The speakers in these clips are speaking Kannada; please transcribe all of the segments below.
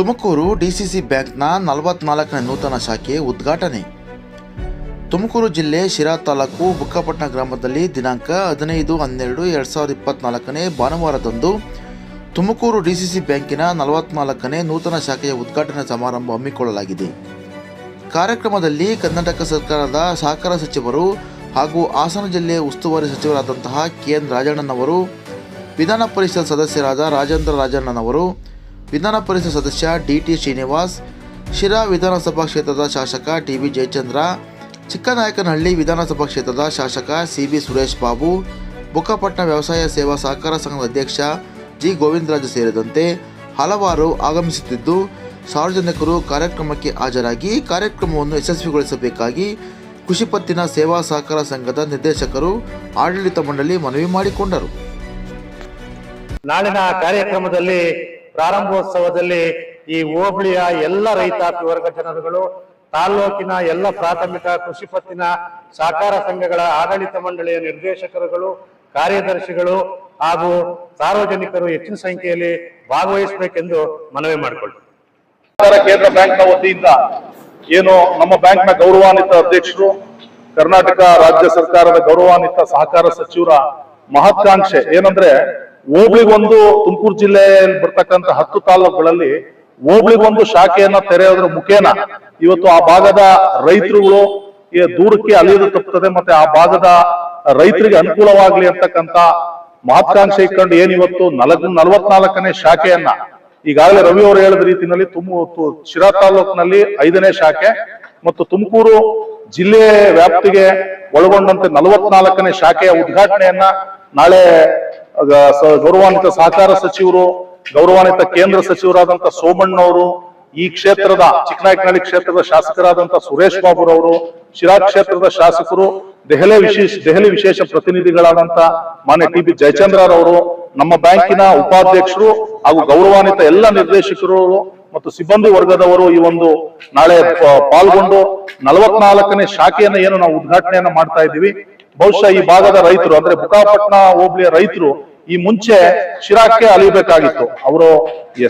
ತುಮಕೂರು ಡಿಸಿಸಿ ಬ್ಯಾಂಕ್ನ ನಲವತ್ನಾಲ್ಕನೇ ನೂತನ ಶಾಖೆ ಉದ್ಘಾಟನೆ. ತುಮಕೂರು ಜಿಲ್ಲೆ ಶಿರಾ ತಾಲೂಕು ಬುಕ್ಕಪಟ್ಟಣ ಗ್ರಾಮದಲ್ಲಿ ದಿನಾಂಕ ಹದಿನೈದು ಹನ್ನೆರಡು ಎರಡು ಸಾವಿರದ ಇಪ್ಪತ್ನಾಲ್ಕನೇ ಭಾನುವಾರದಂದು ತುಮಕೂರು ಡಿಸಿಸಿ ಬ್ಯಾಂಕಿನ ನಲವತ್ನಾಲ್ಕನೇ ನೂತನ ಶಾಖೆಯ ಉದ್ಘಾಟನಾ ಸಮಾರಂಭ ಹಮ್ಮಿಕೊಳ್ಳಲಾಗಿದೆ. ಕಾರ್ಯಕ್ರಮದಲ್ಲಿ ಕರ್ನಾಟಕ ಸರ್ಕಾರದ ಸಹಕಾರ ಸಚಿವರು ಹಾಗೂ ಹಾಸನ ಜಿಲ್ಲೆ ಉಸ್ತುವಾರಿ ಸಚಿವರಾದಂತಹ ಕೆ ಎನ್ ರಾಜಣ್ಣನವರು, ವಿಧಾನ ಪರಿಷತ್ ಸದಸ್ಯರಾದ ರಾಜೇಂದ್ರ ರಾಜಣ್ಣನವರು ವಿಧಾನ ಪರಿಷತ್ ಸದಸ್ಯ ಡಿ ಟಿ ಶ್ರೀನಿವಾಸ್, ಶಿರಾ ವಿಧಾನಸಭಾ ಕ್ಷೇತ್ರದ ಶಾಸಕ ಟಿ ಬಿ ಜಯಚಂದ್ರ, ಚಿಕ್ಕನಾಯಕನಹಳ್ಳಿ ವಿಧಾನಸಭಾ ಕ್ಷೇತ್ರದ ಶಾಸಕ ಸಿ ಬಿ ಸುರೇಶ್ ಬಾಬು, ಬುಕ್ಕಪಟ್ಟಣ ವ್ಯವಸಾಯ ಸೇವಾ ಸಹಕಾರ ಸಂಘದ ಅಧ್ಯಕ್ಷ ಜಿ. ಗೋವಿಂದರಾಜು ಸೇರಿದಂತೆ ಹಲವಾರು ಆಗಮಿಸುತ್ತಿದ್ದು, ಸಾರ್ವಜನಿಕರು ಕಾರ್ಯಕ್ರಮಕ್ಕೆ ಹಾಜರಾಗಿ ಕಾರ್ಯಕ್ರಮವನ್ನು ಯಶಸ್ವಿಗೊಳಿಸಬೇಕಾಗಿ ಕೃಷಿಪತ್ತಿನ ಸೇವಾ ಸಹಕಾರ ಸಂಘದ ನಿರ್ದೇಶಕರು ಆಡಳಿತ ಮಂಡಳಿ ಮನವಿ ಮಾಡಿಕೊಂಡರು. ನಾಳಿನ ಕಾರ್ಯಕ್ರಮದಲ್ಲಿ ಪ್ರಾರಂಭೋತ್ಸವದಲ್ಲಿ ಈ ಹೋಬಳಿಯ ಎಲ್ಲ ರೈತಾಪಿ ವರ್ಗ ಜನರುಗಳು, ತಾಲ್ಲೂಕಿನ ಎಲ್ಲ ಪ್ರಾಥಮಿಕ ಕೃಷಿ ಪತ್ತಿನ ಸಹಕಾರ ಸಂಘಗಳ ಆಡಳಿತ ಮಂಡಳಿಯ ನಿರ್ದೇಶಕರುಗಳು, ಕಾರ್ಯದರ್ಶಿಗಳು ಹಾಗೂ ಸಾರ್ವಜನಿಕರು ಹೆಚ್ಚಿನ ಸಂಖ್ಯೆಯಲ್ಲಿ ಭಾಗವಹಿಸಬೇಕೆಂದು ಮನವಿ ಮಾಡಿಕೊಳ್ಳಿ ಕೇಂದ್ರ ಬ್ಯಾಂಕ್ನ ವತಿಯಿಂದ ಏನು ನಮ್ಮ ಬ್ಯಾಂಕ್ನ ಗೌರವಾನ್ವಿತ ಅಧ್ಯಕ್ಷರು, ಕರ್ನಾಟಕ ರಾಜ್ಯ ಸರ್ಕಾರದ ಗೌರವಾನ್ವಿತ ಸಹಕಾರ ಸಚಿವರ ಮಹತ್ವಾಕಾಂಕ್ಷೆ ಏನಂದ್ರೆ ಹೋಬಳಿಗೊಂದು ತುಮಕೂರು ಜಿಲ್ಲೆಯಲ್ಲಿ ಬರ್ತಕ್ಕಂತ ಹತ್ತು ತಾಲೂಕುಗಳಲ್ಲಿ ಒಂದು ಶಾಖೆಯನ್ನ ತೆರೆಯೋದ್ರ ಮುಖೇನ ಇವತ್ತು ಆ ಭಾಗದ ರೈತರುಗಳು ದೂರಕ್ಕೆ ಅಲಿಯೋದು ತಪ್ಪುತ್ತದೆ ಮತ್ತೆ ಆ ಭಾಗದ ರೈತರಿಗೆ ಅನುಕೂಲವಾಗ್ಲಿ ಅಂತಕ್ಕಂತ ಮಹತ್ವಾಕಾಂಕ್ಷೆ ಇಟ್ಕೊಂಡು ಏನಿವತ್ತು ನಲಗ್ ನಲವತ್ನಾಲ್ಕನೇ ಶಾಖೆಯನ್ನ ಈಗಾಗಲೇ ರವಿ ಅವರು ಹೇಳಿದ ರೀತಿಯಲ್ಲಿ ತುಮ ಶಿರಾ ತಾಲೂಕಿನಲ್ಲಿ ಐದನೇ ಶಾಖೆ ಮತ್ತು ತುಮಕೂರು ಜಿಲ್ಲೆ ವ್ಯಾಪ್ತಿಗೆ ಒಳಗೊಂಡಂತೆ ನಲವತ್ನಾಲ್ಕನೇ ಶಾಖೆಯ ಉದ್ಘಾಟನೆಯನ್ನ ನಾಳೆ ಗೌರವಾನ್ವಿತ ಸಹಕಾರ ಸಚಿವರು, ಗೌರವಾನ್ವಿತ ಕೇಂದ್ರ ಸಚಿವರಾದಂತ ಸೋಮಣ್ಣವರು, ಈ ಕ್ಷೇತ್ರದ ಚಿಕ್ಕನಾಯಕನಹಳ್ಳಿ ಕ್ಷೇತ್ರದ ಶಾಸಕರಾದಂತ ಸುರೇಶ್ ಬಾಬುರವರು, ಶಿರಾ ಕ್ಷೇತ್ರದ ಶಾಸಕರು, ದೆಹಲಿ ವಿಶೇಷ ದೆಹಲಿ ವಿಶೇಷ ಪ್ರತಿನಿಧಿಗಳಾದಂತ ಮಾನ್ಯ ಟಿ ಬಿ ಜಯಚಂದ್ರರವರು, ನಮ್ಮ ಬ್ಯಾಂಕಿನ ಉಪಾಧ್ಯಕ್ಷರು ಹಾಗೂ ಗೌರವಾನ್ವಿತ ಎಲ್ಲ ನಿರ್ದೇಶಕರು ಮತ್ತು ಸಿಬ್ಬಂದಿ ವರ್ಗದವರು ಈ ಒಂದು ನಾಳೆ ಪಾಲ್ಗೊಂಡು ನಲವತ್ನಾಲ್ಕನೇ ಶಾಖೆಯನ್ನ ಏನು ನಾವು ಉದ್ಘಾಟನೆಯನ್ನ ಮಾಡ್ತಾ ಇದ್ದೀವಿ. ಬಹುಶಃ ಈ ಭಾಗದ ರೈತರು, ಅಂದ್ರೆ ಬುಕಾಪಟ್ನ ಹೋಬಳಿಯ ರೈತರು ಈ ಮುಂಚೆ ಶಿರಾಕ್ಕೆ ಅಲಿಬೇಕಾಗಿತ್ತು ಅವರು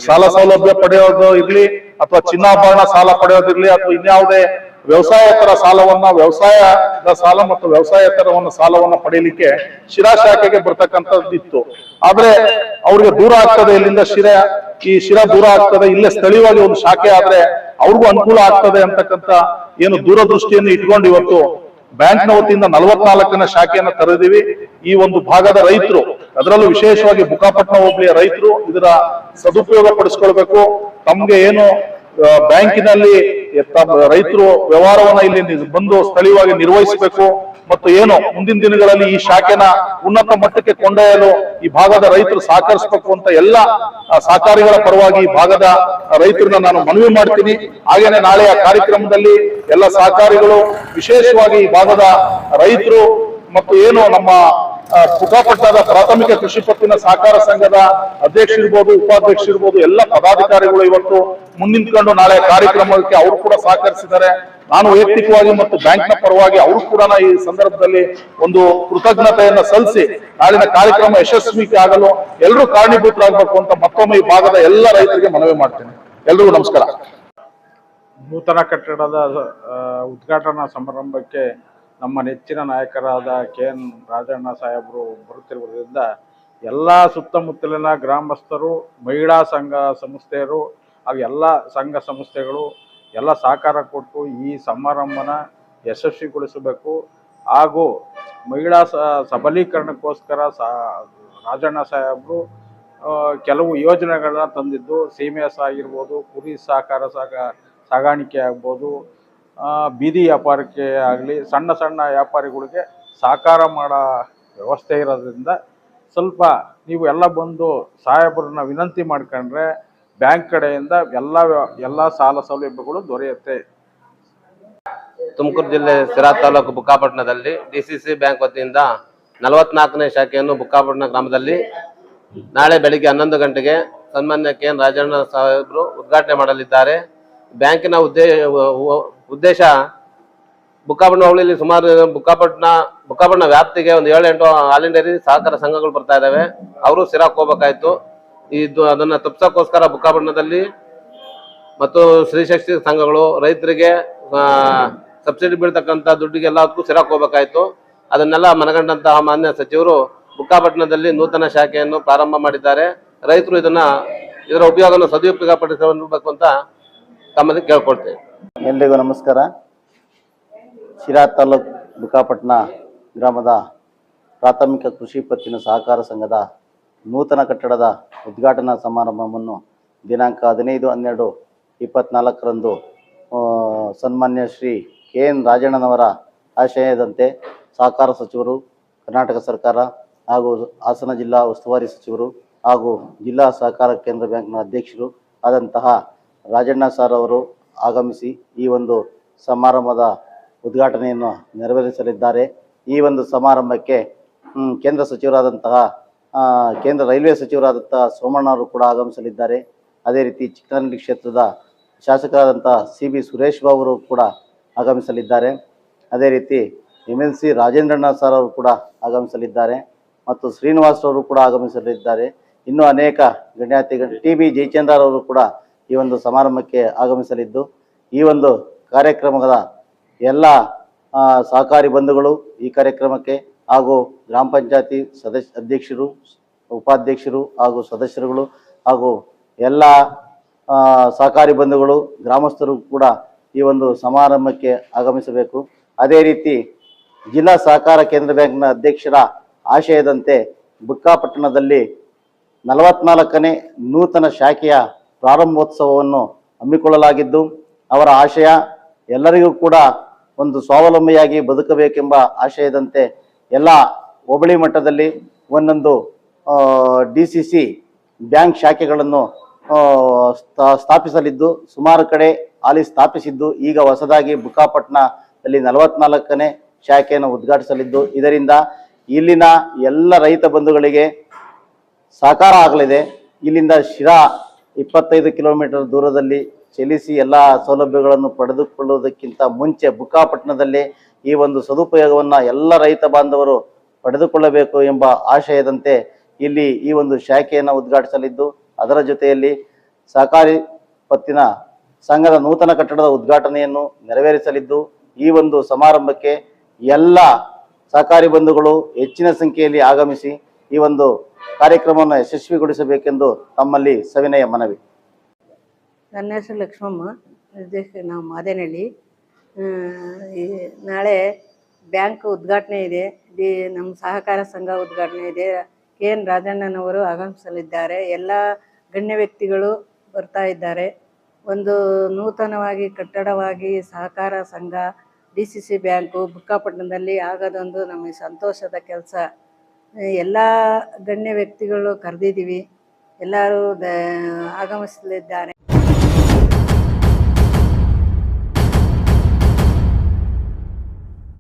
ಸಾಲ ಸೌಲಭ್ಯ ಪಡೆಯೋದು ಇರ್ಲಿ ಅಥವಾ ಚಿನ್ನಾಭರಣ ಸಾಲ ಪಡೆಯೋದಿರ್ಲಿ ಅಥವಾ ಇನ್ಯಾವುದೇ ವ್ಯವಸಾಯೇತರ ಸಾಲವನ್ನ, ವ್ಯವಸಾಯದ ಸಾಲ ಮತ್ತು ವ್ಯವಸಾಯೇತರವನ್ನ ಸಾಲವನ್ನ ಪಡೆಯಲಿಕ್ಕೆ ಶಿರಾ ಶಾಖೆಗೆ ಬರ್ತಕ್ಕಂಥದ್ದಿತ್ತು ಆದ್ರೆ ಅವ್ರಿಗೆ ದೂರ ಆಗ್ತದೆ ಇಲ್ಲಿಂದ ಶಿರಾ, ಈ ಶಿರಾ ದೂರ ಆಗ್ತದೆ, ಇಲ್ಲೇ ಸ್ಥಳೀಯವಾಗಿ ಒಂದು ಶಾಖೆ ಆದ್ರೆ ಅವ್ರಿಗೂ ಅನುಕೂಲ ಆಗ್ತದೆ ಅಂತಕ್ಕಂಥ ಏನು ದೂರದೃಷ್ಟಿಯನ್ನು ಇಟ್ಕೊಂಡು ಇವತ್ತು ಬ್ಯಾಂಕ್ನ ವತಿಯಿಂದ ನಲವತ್ನಾಲ್ಕನ ಶಾಖೆಯನ್ನ ತೆರೆದಿವಿ ಈ ಒಂದು ಭಾಗದ ರೈತರು, ಅದರಲ್ಲೂ ವಿಶೇಷವಾಗಿ ಬುಕ್ಕಾಪಟ್ನ ಹೋಬಳಿಯ ರೈತರು ಇದರ ಸದುಪಯೋಗ ಪಡಿಸ್ಕೊಳ್ಬೇಕು. ತಮ್ಗೆ ಏನು ಬ್ಯಾಂಕಿನಲ್ಲಿ ರೈತರು ವ್ಯವಹಾರವನ್ನ ಇಲ್ಲಿ ಬಂದು ಸ್ಥಳೀಯವಾಗಿ ನಿರ್ವಹಿಸಬೇಕು ಮತ್ತು ಏನು ಮುಂದಿನ ದಿನಗಳಲ್ಲಿ ಈ ಶಾಖೆನ ಉನ್ನತ ಮಟ್ಟಕ್ಕೆ ಕೊಂಡೊಯ್ಯಲು ಈ ಭಾಗದ ರೈತರು ಸಹಕರಿಸಬೇಕು ಅಂತ ಎಲ್ಲ ಸಹಕಾರಿಗಳ ಪರವಾಗಿ ಈ ಭಾಗದ ರೈತರನ್ನ ನಾನು ಮನವಿ ಮಾಡ್ತೀನಿ. ಹಾಗೇನೆ ನಾಳೆ ಆ ಕಾರ್ಯಕ್ರಮದಲ್ಲಿ ಎಲ್ಲ ಸಹಕಾರಿಗಳು ವಿಶೇಷವಾಗಿ ಈ ಭಾಗದ ರೈತರು ಮತ್ತು ಏನು ನಮ್ಮ ಬುಕ್ಕಾಪಟ್ಟಣದ ಪ್ರಾಥಮಿಕ ಕೃಷಿ ಪತ್ತಿನ ಸಹಕಾರ ಸಂಘದ ಅಧ್ಯಕ್ಷ ಇರ್ಬೋದು, ಉಪಾಧ್ಯಕ್ಷ ಇರ್ಬೋದು, ಎಲ್ಲ ಪದಾಧಿಕಾರಿಗಳು ಇವತ್ತು ಮುಂದಿನಕೊಂಡು ನಾಳೆ ಕಾರ್ಯಕ್ರಮಕ್ಕೆ ಅವರು ಕೂಡ ಸಹಕರಿಸಿದ್ದಾರೆ. ನಾನು ವೈಯಕ್ತಿಕವಾಗಿ ಮತ್ತು ಬ್ಯಾಂಕ್ನ ಪರವಾಗಿ ಅವರು ಕೂಡ ಈ ಸಂದರ್ಭದಲ್ಲಿ ಒಂದು ಕೃತಜ್ಞತೆಯನ್ನ ಸಲ್ಲಿಸಿ ನಾಳಿನ ಕಾರ್ಯಕ್ರಮ ಯಶಸ್ವಿಗೆ ಆಗಲು ಎಲ್ಲರೂ ಕಾರಣೀಭೂತರಾಗಬೇಕು ಅಂತ ಮತ್ತೊಮ್ಮೆ ಈ ಭಾಗದ ಎಲ್ಲ ರೈತರಿಗೆ ಮನವಿ ಮಾಡ್ತೇನೆ. ಎಲ್ರಿಗೂ ನಮಸ್ಕಾರ. ನೂತನ ಕಟ್ಟಡದ ಉದ್ಘಾಟನಾ ಸಮಾರಂಭಕ್ಕೆ ನಮ್ಮ ನೆಚ್ಚಿನ ನಾಯಕರಾದ ಕೆ ಎನ್ ರಾಜಣ್ಣ ಸಾಹೇಬರು ಬರುತ್ತಿರುವುದರಿಂದ ಎಲ್ಲ ಸುತ್ತಮುತ್ತಲಿನ ಗ್ರಾಮಸ್ಥರು, ಮಹಿಳಾ ಸಂಘ ಸಂಸ್ಥೆಯರು, ಹಾಗೂ ಎಲ್ಲ ಸಂಘ ಸಂಸ್ಥೆಗಳು ಎಲ್ಲ ಸಹಕಾರ ಕೊಟ್ಟು ಈ ಸಮಾರಂಭನ ಯಶಸ್ವಿಗೊಳಿಸಬೇಕು. ಹಾಗೂ ಮಹಿಳಾ ಸಬಲೀಕರಣಕ್ಕೋಸ್ಕರ ಸಾ, ರಾಜಣ್ಣ ಸಾಹೇಬರು ಕೆಲವು ಯೋಜನೆಗಳನ್ನ ತಂದಿದ್ದು ಸೀಮೆ ಆಗಿರ್ಬೋದು, ಕುರಿ ಸಹಕಾರ ಸಾಗ, ಸಾಗಾಣಿಕೆ ಆಗ್ಬೋದು ಬೀದಿ ವ್ಯಾಪಾರಕ್ಕೆ ಆಗಲಿ, ಸಣ್ಣ ಸಣ್ಣ ವ್ಯಾಪಾರಿಗಳಿಗೆ ಸಹಕಾರ ಮಾಡೋ ವ್ಯವಸ್ಥೆ ಇರೋದ್ರಿಂದ ಸ್ವಲ್ಪ ನೀವು ಎಲ್ಲ ಬಂದು ಸಾಹೇಬರನ್ನ ವಿನಂತಿ ಮಾಡ್ಕೊಂಡ್ರೆ ಬ್ಯಾಂಕ್ ಕಡೆಯಿಂದ ಎಲ್ಲ ಎಲ್ಲ ಸಾಲ ಸೌಲಭ್ಯಗಳು ದೊರೆಯುತ್ತೆ. ತುಮಕೂರು ಜಿಲ್ಲೆ ಸಿರಾ ತಾಲೂಕು ಬುಕ್ಕಾಪಟ್ಟಣದಲ್ಲಿ ಡಿಸಿಸಿ ಬ್ಯಾಂಕ್ ವತಿಯಿಂದ ನಲವತ್ನಾಲ್ಕನೇ ಶಾಖೆಯನ್ನು ಬುಕ್ಕಾಪಟ್ಟಣ ಗ್ರಾಮದಲ್ಲಿ ನಾಳೆ ಬೆಳಿಗ್ಗೆ ಹನ್ನೊಂದು ಗಂಟೆಗೆ ಸನ್ಮಾನ್ಯ ಕೆ ಎನ್ ರಾಜಣ್ಣ ಸಾಹೇಬರು ಉದ್ಘಾಟನೆ ಮಾಡಲಿದ್ದಾರೆ. ಬ್ಯಾಂಕಿನ ಉದ್ದೇ ಉ- ಉದ್ದೇಶ ಬುಕ್ಕಾಪಟ್ಟಣ ಹೋಬಳಿಯಲ್ಲಿ ಸುಮಾರು ಬುಕ್ಕಾಪಟ್ಟಣ ಬುಕ್ಕಾಪಟ್ಟಣ ವ್ಯಾಪ್ತಿಗೆ ಒಂದು ಏಳೆಂಟು ಆಲ್ ಇಂಡಿಯಾ ಸಹಕಾರ ಸಂಘಗಳು ಬರ್ತಾ ಇದ್ದಾವೆ ಅವರು ಸಿರಾಕ್ ಹೋಗ್ಬೇಕಾಯ್ತು. ಇದು ಅದನ್ನು ತಪ್ಪಿಸೋಕ್ಕೋಸ್ಕರ ಬುಕ್ಕಾಪಟ್ಟಣದಲ್ಲಿ ಮತ್ತು ಸ್ತ್ರೀಶಕ್ತಿ ಸಂಘಗಳು ರೈತರಿಗೆ ಸಬ್ಸಿಡಿ ಬೀಳ್ತಕ್ಕಂಥ ದುಡ್ಡಿಗೆ ಎಲ್ಲದಕ್ಕೂ ಸಿರಾಕ್ ಹೋಗ್ಬೇಕಾಯ್ತು. ಅದನ್ನೆಲ್ಲ ಮನಗಂಡಂತಹ ಮಾನ್ಯ ಸಚಿವರು ಬುಕ್ಕಾಪಟ್ಟಣದಲ್ಲಿ ನೂತನ ಶಾಖೆಯನ್ನು ಪ್ರಾರಂಭ ಮಾಡಿದ್ದಾರೆ. ರೈತರು ಇದನ್ನ, ಇದರ ಉಪಯೋಗವನ್ನು ಸದುಪಯೋಗ ಪಡಿಸಬೇಕು ಅಂತ ತಮ್ಮಲ್ಲಿ ಕೇಳ್ಕೊಳ್ತೇವೆ. ಎಲ್ರಿಗೂ ನಮಸ್ಕಾರ. ಶಿರಾ ತಾಲೂಕ್ ಬುಕಾಪಟ್ಟಣ ಗ್ರಾಮದ ಪ್ರಾಥಮಿಕ ಕೃಷಿ ಪತ್ತಿನ ಸಹಕಾರ ಸಂಘದ ನೂತನ ಕಟ್ಟಡದ ಉದ್ಘಾಟನಾ ಸಮಾರಂಭವನ್ನು ದಿನಾಂಕ ಹದಿನೈದು, ಹನ್ನೆರಡು, ಇಪ್ಪತ್ನಾಲ್ಕರಂದು ಸನ್ಮಾನ್ಯ ಶ್ರೀ ಕೆ ಎನ್ ರಾಜಣ್ಣನವರ ಆಶಯದಂತೆ ಸಹಕಾರ ಸಚಿವರು, ಕರ್ನಾಟಕ ಸರ್ಕಾರ ಹಾಗೂ ಹಾಸನ ಜಿಲ್ಲಾ ಉಸ್ತುವಾರಿ ಸಚಿವರು ಹಾಗೂ ಜಿಲ್ಲಾ ಸಹಕಾರ ಕೇಂದ್ರ ಬ್ಯಾಂಕ್ನ ಅಧ್ಯಕ್ಷರು ಆದಂತಹ ರಾಜಣ್ಣ ಸರ್ ಅವರು ಆಗಮಿಸಿ ಈ ಒಂದು ಸಮಾರಂಭದ ಉದ್ಘಾಟನೆಯನ್ನು ನೆರವೇರಿಸಲಿದ್ದಾರೆ. ಈ ಒಂದು ಸಮಾರಂಭಕ್ಕೆ ಕೇಂದ್ರ ಸಚಿವರಾದಂತಹ ಕೇಂದ್ರ ರೈಲ್ವೆ ಸಚಿವರಾದಂತಹ ಸೋಮಣ್ಣ ಅವರು ಕೂಡ ಆಗಮಿಸಲಿದ್ದಾರೆ. ಅದೇ ರೀತಿ ಚಿಕ್ಕನಹಳ್ಳಿ ಕ್ಷೇತ್ರದ ಶಾಸಕರಾದಂತಹ ಸಿ ಬಿ ಸುರೇಶ್ ಅವರು ಕೂಡ ಆಗಮಿಸಲಿದ್ದಾರೆ. ಅದೇ ರೀತಿ ಎಂ ಎಲ್ ಸಿ ರಾಜೇಂದ್ರಣ್ಣ ಸರ್ ಅವರು ಕೂಡ ಆಗಮಿಸಲಿದ್ದಾರೆ ಮತ್ತು ಶ್ರೀನಿವಾಸ್ ಅವರು ಕೂಡ ಆಗಮಿಸಲಿದ್ದಾರೆ. ಇನ್ನೂ ಅನೇಕ ಗಣ್ಯಾತಿಗಳು ಟಿ ಬಿ ಜಯಚಂದ್ರ ಅವರು ಕೂಡ ಈ ಒಂದು ಸಮಾರಂಭಕ್ಕೆ ಆಗಮಿಸಲಿದ್ದು, ಈ ಒಂದು ಕಾರ್ಯಕ್ರಮದ ಎಲ್ಲ ಸಹಕಾರಿ ಬಂಧುಗಳು ಈ ಕಾರ್ಯಕ್ರಮಕ್ಕೆ ಹಾಗೂ ಗ್ರಾಮ ಪಂಚಾಯತಿ ಸದಸ್ಯ ಅಧ್ಯಕ್ಷರು, ಉಪಾಧ್ಯಕ್ಷರು ಹಾಗೂ ಸದಸ್ಯರುಗಳು ಹಾಗೂ ಎಲ್ಲ ಸಹಕಾರಿ ಬಂಧುಗಳು, ಗ್ರಾಮಸ್ಥರು ಕೂಡ ಈ ಒಂದು ಸಮಾರಂಭಕ್ಕೆ ಆಗಮಿಸಬೇಕು. ಅದೇ ರೀತಿ ಜಿಲ್ಲಾ ಸಹಕಾರ ಕೇಂದ್ರ ಬ್ಯಾಂಕ್ನ ಅಧ್ಯಕ್ಷರ ಆಶಯದಂತೆ ಬುಕ್ಕಾಪಟ್ಟಣದಲ್ಲಿ ನಲವತ್ನಾಲ್ಕನೇ ನೂತನ ಶಾಖೆಯ ಪ್ರಾರಂಭೋತ್ಸವವನ್ನು ಹಮ್ಮಿಕೊಳ್ಳಲಾಗಿದ್ದು, ಅವರ ಆಶಯ ಎಲ್ಲರಿಗೂ ಕೂಡ ಒಂದು ಸ್ವಾವಲಂಬಿಯಾಗಿ ಬದುಕಬೇಕೆಂಬ ಆಶಯದಂತೆ ಎಲ್ಲ ಹೋಬಳಿ ಮಟ್ಟದಲ್ಲಿ ಒಂದೊಂದು ಡಿ ಸಿ ಸಿ ಬ್ಯಾಂಕ್ ಶಾಖೆಗಳನ್ನು ಸ್ಥಾ- ಸ್ಥಾಪಿಸಲಿದ್ದು, ಸುಮಾರು ಕಡೆ ಅಲ್ಲಿ ಸ್ಥಾಪಿಸಿದ್ದು, ಈಗ ಹೊಸದಾಗಿ ಬುಕ್ಕಾಪಟ್ಟಣದಲ್ಲಿ ನಲವತ್ನಾಲ್ಕನೇ ಶಾಖೆಯನ್ನು ಉದ್ಘಾಟಿಸಲಿದ್ದು, ಇದರಿಂದ ಇಲ್ಲಿನ ಎಲ್ಲ ರೈತ ಬಂಧುಗಳಿಗೆ ಸಹಕಾರ ಆಗಲಿದೆ. ಇಲ್ಲಿಂದ ಶಿರಾ ಇಪ್ಪತ್ತೈದು ಕಿಲೋಮೀಟರ್ ದೂರದಲ್ಲಿ ಚಲಿಸಿ ಎಲ್ಲ ಸೌಲಭ್ಯಗಳನ್ನು ಪಡೆದುಕೊಳ್ಳುವುದಕ್ಕಿಂತ ಮುಂಚೆ ಬುಕ್ಕಾಪಟ್ಟಣದಲ್ಲಿ ಈ ಒಂದು ಸದುಪಯೋಗವನ್ನು ಎಲ್ಲ ರೈತ ಬಾಂಧವರು ಪಡೆದುಕೊಳ್ಳಬೇಕು ಎಂಬ ಆಶಯದಂತೆ ಇಲ್ಲಿ ಈ ಒಂದು ಶಾಖೆಯನ್ನು ಉದ್ಘಾಟಿಸಲಿದ್ದು, ಅದರ ಜೊತೆಯಲ್ಲಿ ಸಹಕಾರಿ ಪತ್ತಿನ ಸಂಘದ ನೂತನ ಕಟ್ಟಡದ ಉದ್ಘಾಟನೆಯನ್ನು ನೆರವೇರಿಸಲಿದ್ದು, ಈ ಒಂದು ಸಮಾರಂಭಕ್ಕೆ ಎಲ್ಲ ಸಹಕಾರಿ ಬಂಧುಗಳು ಹೆಚ್ಚಿನ ಸಂಖ್ಯೆಯಲ್ಲಿ ಆಗಮಿಸಿ ಈ ಒಂದು ಕಾರ್ಯಕ್ರಮವನ್ನು ಯಶಸ್ವಿಗೊಳಿಸಬೇಕೆಂದು ತಮ್ಮಲ್ಲಿ ಸವಿನಯ ಮನವಿ. ನನ್ನ ಹೆಸರು ಲಕ್ಷ್ಮಮ್ಮ, ನಿರ್ದೇಶಕ ನಾವು ಮಾದೇನಹಳ್ಳಿ. ನಾಳೆ ಬ್ಯಾಂಕ್ ಉದ್ಘಾಟನೆ ಇದೆ. ಡಿ, ನಮ್ಮ ಸಹಕಾರ ಸಂಘ ಉದ್ಘಾಟನೆ ಇದೆ. ಕೆ ಎನ್ ರಾಜಣ್ಣನವರು ಆಗಮಿಸಲಿದ್ದಾರೆ. ಎಲ್ಲ ಗಣ್ಯ ವ್ಯಕ್ತಿಗಳು ಬರ್ತಾ ಇದ್ದಾರೆ. ಒಂದು ನೂತನವಾಗಿ ಕಟ್ಟಡವಾಗಿ ಸಹಕಾರ ಸಂಘ, ಡಿ ಸಿ ಸಿ ಬ್ಯಾಂಕು, ಬುಕ್ಕಾಪಟ್ಟಣದಲ್ಲಿ ಆಗೋದೊಂದು ನಮಗೆ ಸಂತೋಷದ ಕೆಲಸ. ಎಲ್ಲ ಗಣ್ಯ ವ್ಯಕ್ತಿಗಳು ಕರೆದಿದ್ದೀವಿ. ಎಲ್ಲರೂ ಆಗಮಿಸಲಿದ್ದಾರೆ.